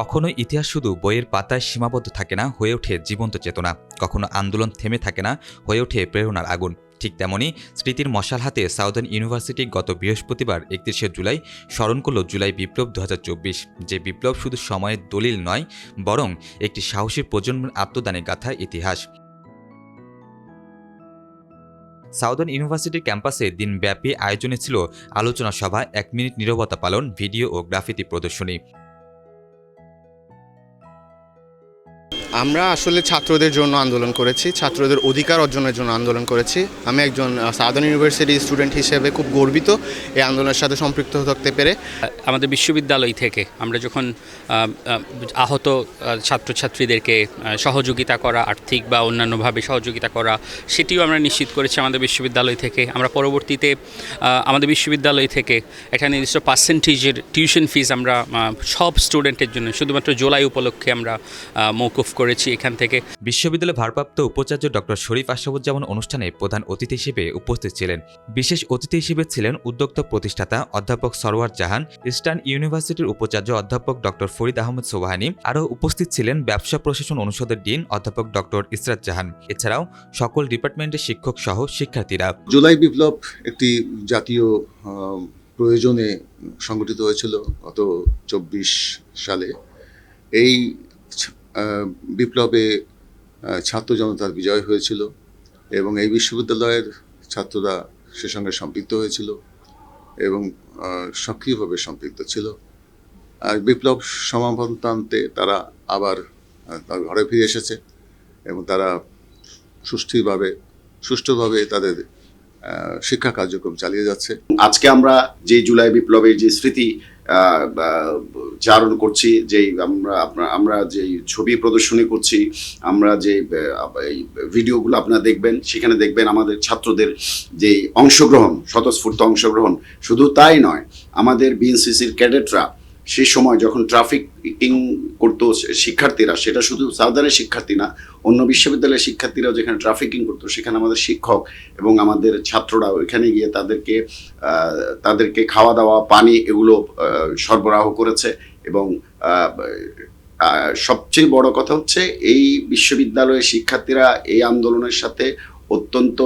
কখনো ইতিহাস শুধু বইয়ের পাতায় সীমাবদ্ধ থাকে না, হয়ে ওঠে জীবন্ত চেতনা। কখনো আন্দোলন থেমে থাকে না, হয়ে ওঠে প্রেরণার আগুন। ঠিক তেমনি স্মৃতির মশাল হাতে সাউদার্ন ইউনিভার্সিটি গত বৃহস্পতিবার একত্রিশে জুলাই স্মরণ করল জুলাই বিপ্লব দু হাজার চব্বিশ। যে বিপ্লব শুধু সময়ের দলিল নয়, বরং একটি সাহসী প্রজন্মের আত্মদানের গাথা ইতিহাস। সাউদার্ন ইউনিভার্সিটির ক্যাম্পাসে দিনব্যাপী আয়োজনে ছিল আলোচনা সভা, এক মিনিট নীরবতা পালন, ভিডিও ও গ্রাফিতি প্রদর্শনী। আমরা আসলে ছাত্রদের জন্য আন্দোলন করেছি ছাত্রদের অধিকার অর্জনের জন্য আন্দোলন করেছি। আমি একজন সাউদার্ন ইউনিভার্সিটি স্টুডেন্ট হিসেবে খুব গর্বিত এই আন্দোলনের সাথে সম্পৃক্ত থাকতে পেরে। আমাদের বিশ্ববিদ্যালয় থেকে আমরা যখন আহ, আহ, আহত ছাত্রছাত্রীদেরকে সহযোগিতা করা আর্থিক বা অন্যান্যভাবে সহযোগিতা করা সেটিও আমরা নিশ্চিত করেছি আমাদের বিশ্ববিদ্যালয় থেকে। আমরা পরবর্তীতে আমাদের বিশ্ববিদ্যালয় থেকে একটা নির্দিষ্ট পার্সেন্টেজের টিউশন ফিজ আমরা সব স্টুডেন্টের জন্য শুধুমাত্র জুলাই উপলক্ষে আমরা মৌকুফ করেছি এখান থেকে। বিশ্ববিদ্যালয় ভারপ্রাপ্ত উপাচার্য ডক্টর শরীফ আশরাফুজ্জামান অনুষ্ঠানে প্রধান অতিথি হিসেবে উপস্থিত ছিলেন। বিশেষ অতিথি হিসেবে ছিলেন উদ্যোক্তা প্রতিষ্ঠাতা অধ্যাপক সরওয়ার জাহান ইস্টার্ন ইউনিভার্সিটির উপাচার্য অধ্যাপক ডক্টর ফরিদ আহমদ সোবাহানি আরও উপস্থিত ছিলেন ব্যবসা প্রশাসন অনুষদের ডিন অধ্যাপক ডক্টর ইসরাত জাহান। এছাড়াও সকল ডিপার্টমেন্টের শিক্ষক সহ শিক্ষার্থীরা। জুলাই বিপ্লব একটি জাতীয় প্রয়োজনে সংগঠিত হয়েছিল গত চব্বিশ সালে। এই বিপ্লবে ছাত্র জনতার বিজয় হয়েছিল এবং এই বিশ্ববিদ্যালয়ের ছাত্ররা সে সঙ্গে সম্পৃক্ত হয়েছিল এবং সক্রিয়ভাবে সম্পৃক্ত ছিল। আর বিপ্লব সমাপন্তান্তে তারা আবার তার ঘরে ফিরে এসেছে এবং তারা সুষ্ঠুভাবে সুষ্ঠুভাবে তাদের শিক্ষা কার্যক্রম চালিয়ে যাচ্ছে। আজকে আমরা যে জুলাই বিপ্লবের যে স্মৃতি চারণ করছি, যেই আমরা, আপনার, আমরা যে ছবি প্রদর্শনী করছি, আমরা যে ভিডিওগুলো আপনারা দেখবেন, সেখানে দেখবেন আমাদের ছাত্রদের যে অংশগ্রহণ, স্বতঃস্ফূর্ত অংশগ্রহণ, শুধু তাই নয়, আমাদের বিএনসিসির ক্যাডেটরা সেই সময় যখন ট্রাফিকিং করতো শিক্ষার্থীরা, সেটা শুধু সাউদানের শিক্ষার্থী না, অন্য বিশ্ববিদ্যালয়ের শিক্ষার্থীরাও যেখানে ট্রাফিকিং করতো, সেখানে আমাদের শিক্ষক এবং আমাদের ছাত্ররা ওইখানে গিয়ে তাদেরকে তাদেরকে খাওয়া দাওয়া, পানি এগুলো সরবরাহ করেছে এবং সবচেয়ে বড় কথা হচ্ছে এই বিশ্ববিদ্যালয়ের শিক্ষার্থীরা এই আন্দোলনের সাথে অত্যন্ত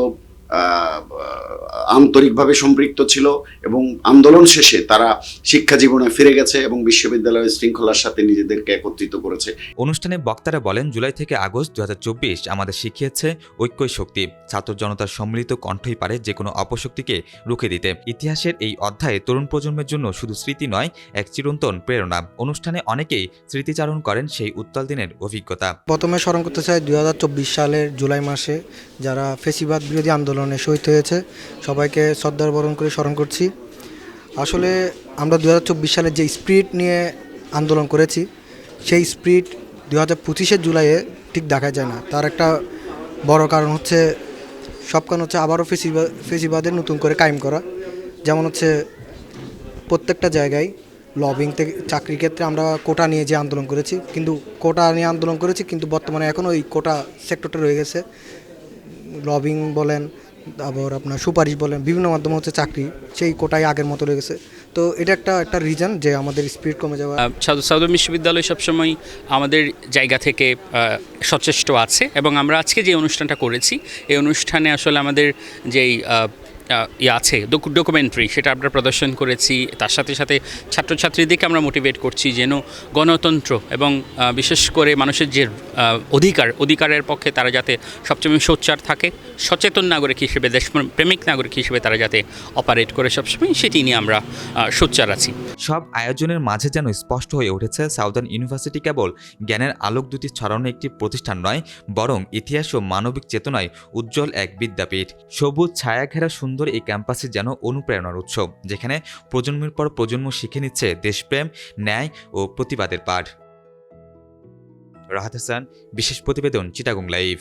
আন্তরিকভাবে সম্পৃক্ত ছিল এবং আন্দোলন শেষে তারা শিক্ষা জীবনে ফিরে গেছে এবং বিশ্ববিদ্যালয়ের শৃঙ্খলার সাথে নিজেদেরকে একত্রিত করেছে। অনুষ্ঠানে বক্তারা বলেন জুলাই থেকে আগস্ট দুহাজার চব্বিশ আমাদের শিখিয়েছে ঐক্যই শক্তি ছাত্র জনতার সম্মিলিত কণ্ঠই পারে যে কোনো অপশক্তিকে রুখে দিতে। ইতিহাসের এই অধ্যায়ে তরুণ প্রজন্মের জন্য শুধু স্মৃতি নয় এক চিরন্তন প্রেরণা। অনুষ্ঠানে অনেকেই স্মৃতিচারণ করেন সেই উত্তাল দিনের অভিজ্ঞতা। প্রথমে স্মরণ করতে চাই দুই হাজার চব্বিশ সালের জুলাই মাসে যারা ফেসিবাদ বিরোধী আন্দোলনে শহীদ হয়েছে। সবাইকে শ্রদ্ধার বরণ করে স্মরণ করছি। আসলে আমরা দুই সালের যে স্পিরিট নিয়ে আন্দোলন করেছি, সেই স্পিরিট দু হাজার পঁচিশের জুলাইয়ে ঠিক দেখা যায় না। তার একটা বড় কারণ হচ্ছে সব কারণ হচ্ছে আবারও ফেসিবাদ ফেসিবাদের নতুন করে কায়েম করা। যেমন হচ্ছে, প্রত্যেকটা জায়গায় লবিং থেকে, চাকরির ক্ষেত্রে আমরা কোটা নিয়ে যে আন্দোলন করেছি, কিন্তু কোটা নিয়ে আন্দোলন করেছি, কিন্তু বর্তমানে এখনও ওই কোটা সেক্টরটা রয়ে গেছে। লবিং বলেন তারপর আপনার সুপারিশ বলেন বিভিন্ন মাধ্যমে হচ্ছে চাকরি সেই কোটাই আগের মতো রয়ে তো এটা একটা একটা রিজন যে আমাদের স্পিড কমে যাওয়া। আহ, সাউদ- বিশ্ববিদ্যালয় সবসময় আমাদের জায়গা থেকে সচেষ্ট আছে এবং আমরা আজকে যে অনুষ্ঠানটা করেছি এই অনুষ্ঠানে আসলে আমাদের যেই আছে ডকুমেন্টারি সেটা আমরা প্রদর্শন করেছি। তার সাথে সাথে ছাত্রছাত্রীদেরকে আমরা মোটিভেট করছি যেন গণতন্ত্র এবং বিশেষ করে মানুষের যে অধিকার, অধিকারের পক্ষে তারা যাতে সবসময় সোচ্চার থাকে, সচেতন নাগরিক হিসেবে দেশ প্রেমিক নাগরিক হিসেবে তারা যাতে অপারেট করে সবসময়, সেটি নিয়ে আমরা সোচ্চার আছি। সব আয়োজনের মাঝে যেন স্পষ্ট হয়ে উঠেছে সাউদার্ন ইউনিভার্সিটি কেবল জ্ঞানের আলোক দুটি ছড়ানো একটি প্রতিষ্ঠান নয়, বরং ইতিহাস ও মানবিক চেতনায় উজ্জ্বল এক বিদ্যাপীঠ। সবুজ ছায়া ঘেরা সুন্দর এই ক্যাম্পাসই যেন অনুপ্রেরণার উৎস, যেখানে প্রজন্মের পর প্রজন্ম শিখে নিচ্ছে দেশপ্রেম, ন্যায় ও প্রতিবাদের পাঠ। রাহাত হাসান, বিশেষ প্রতিবেদন, চিটাগুং লাইভ।